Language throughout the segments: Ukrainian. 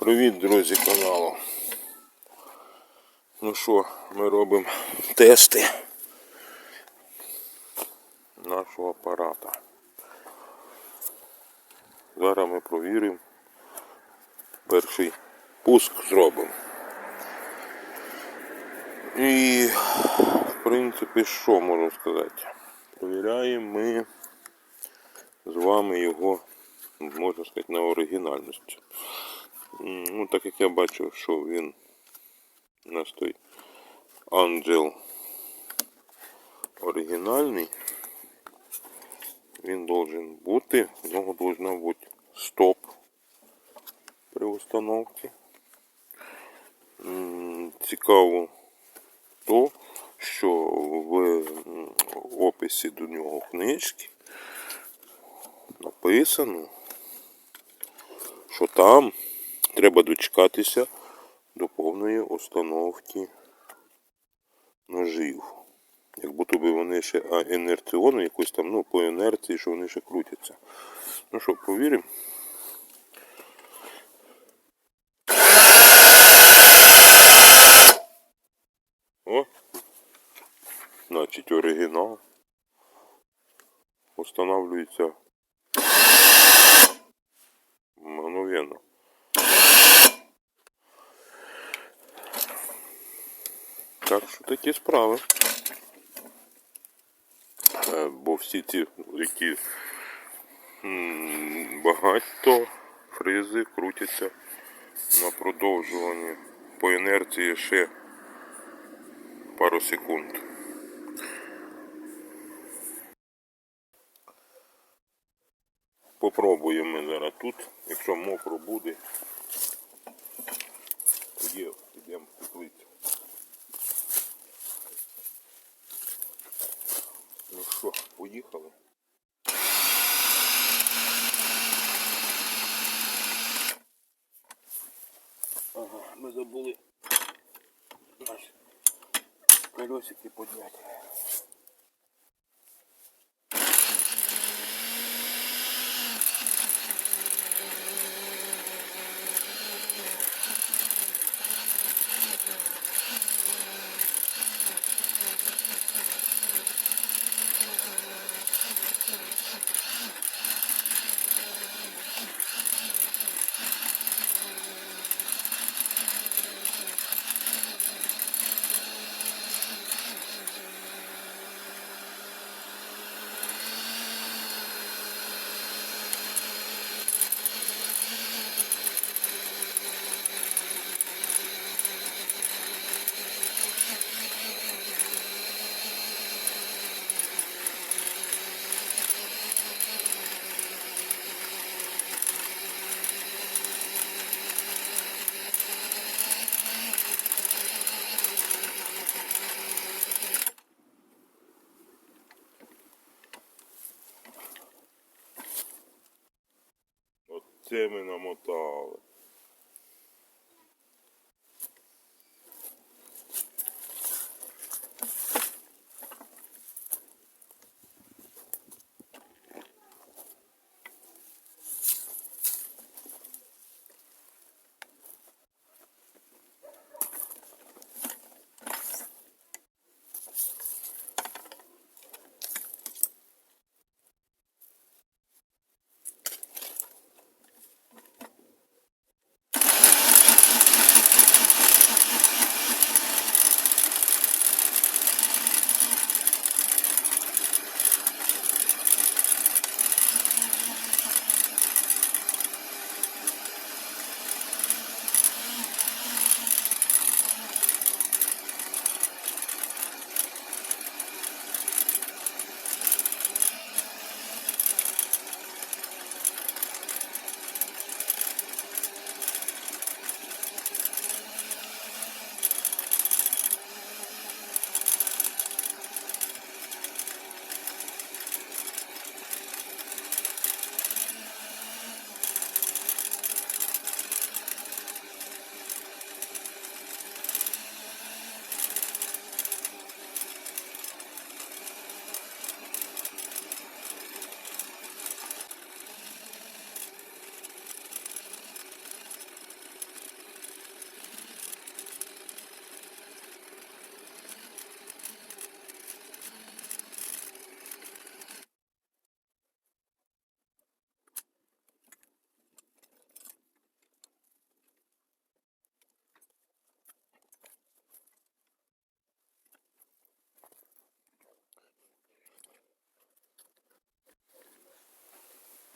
Привіт, друзі каналу. Ну що, ми робимо тести нашого апарата. Зараз ми провіримо. Перший пуск зробимо. І в принципі що можу сказати? Провіряємо ми з вами його, можна сказати, на оригінальність. Ну, так як я бачу, що він у нас той Angel оригінальний, він должен бути, в нього должна бути стоп при установці. Цікаво то, що в описі до нього книжки написано, що там треба дочекатися до повної установки ножів. Як будто би вони ще а, якусь там, ну, по інерції, що вони ще крутяться. Ну що, повіримо? О! Значить оригінал. Устанавливается Так що такі справи. Е, Бо всі ті, які багато фризи крутяться на продовжуванні по інерції ще пару секунд. Попробуємо зараз тут. Якщо мокро буде, тоді підемо в теплицю. Ну що, поїхали? Ага, ми забули наші колесики підняти. Оце ми намотали.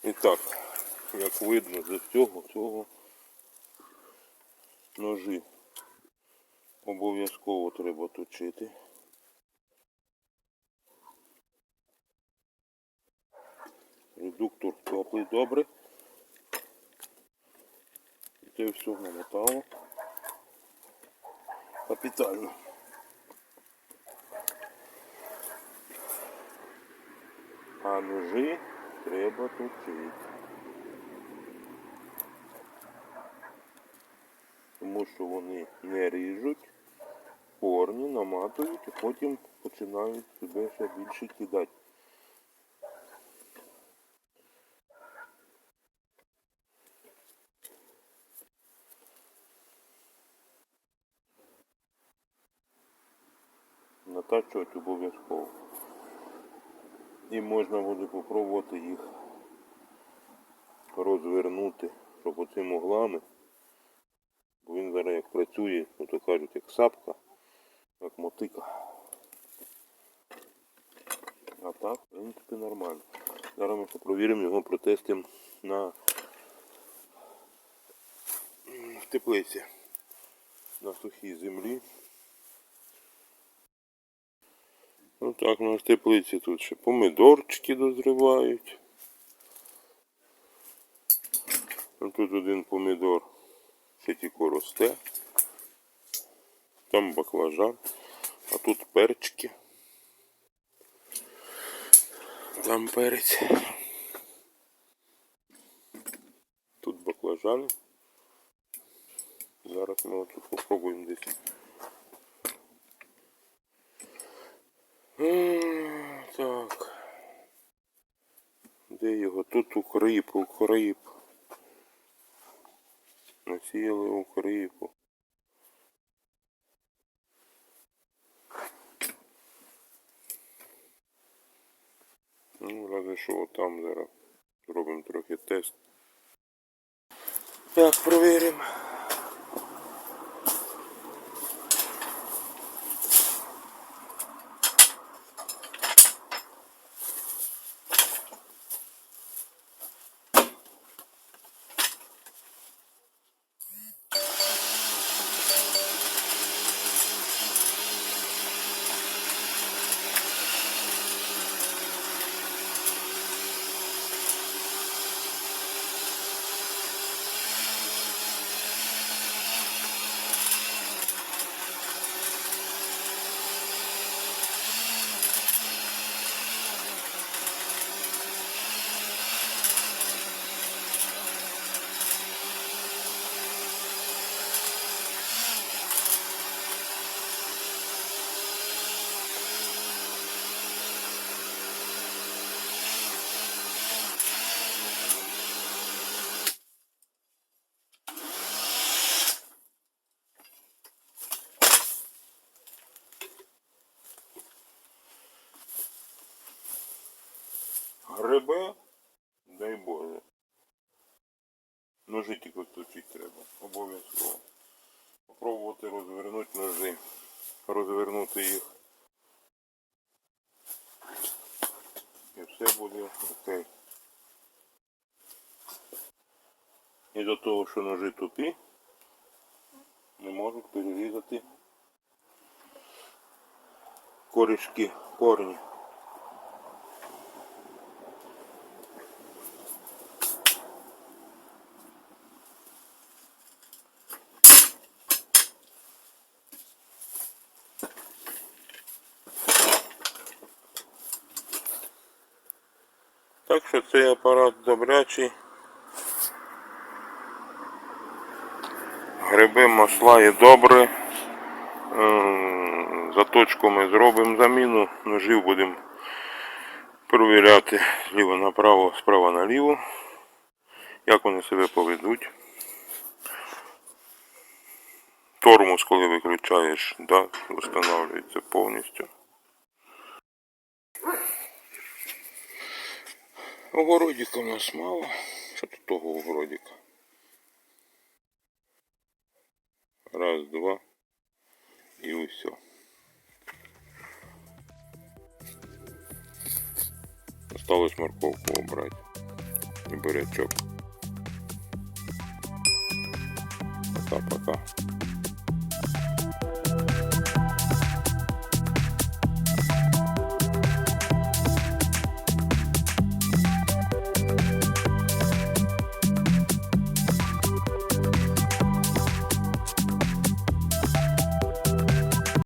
І так, як видно з всього цього ножі обов'язково треба точити. Редуктор теплий добре. І це все намотало. Капітально. А ножи треба точити. Тому що вони не ріжуть, корні наматують і потім починають себе ще більше кидати. Натачувати обов'язково. І можна буде попробувати їх розвернути, щоб оцими углами. Бо він зараз як працює, ну то кажуть, як сапка, як мотика. А так, в принципі, нормально. Зараз ми попровіримо його протестимо на в теплиці. На сухій землі. Ну так, у нас в теплиці тут ще помидорчики дозрівають. Ну, Тут один помідор ще тільки росте. Там баклажан. А тут перчики. Там перець. Тут баклажани. Зараз ми тут попробуємо десь. Так. Де його? Тут укрип, укрип. Насіяли укрипу. Ну, разве що там зараз зробимо трохи тест. Так, провіримо. Грибе, дай Боже. Ножи тільки точити треба, обов'язково. Попробувати розвернути ножи. Розвернути їх. І все буде окей. І до того, що ножи тупі, не можуть перерізати корішки, корні. Так що цей апарат добрячий. Гриби масла є добре. Заточку ми зробимо заміну, ножів будемо перевіряти зліва направо, справа наліво. Як вони себе поведуть. Тормоз, коли виключаєш, да, встановлюється повністю. Огородика у нас мало. Що тут того огородика? Раз, два. І усе. Осталось морковку обрати. і бурячок. Пока-пока.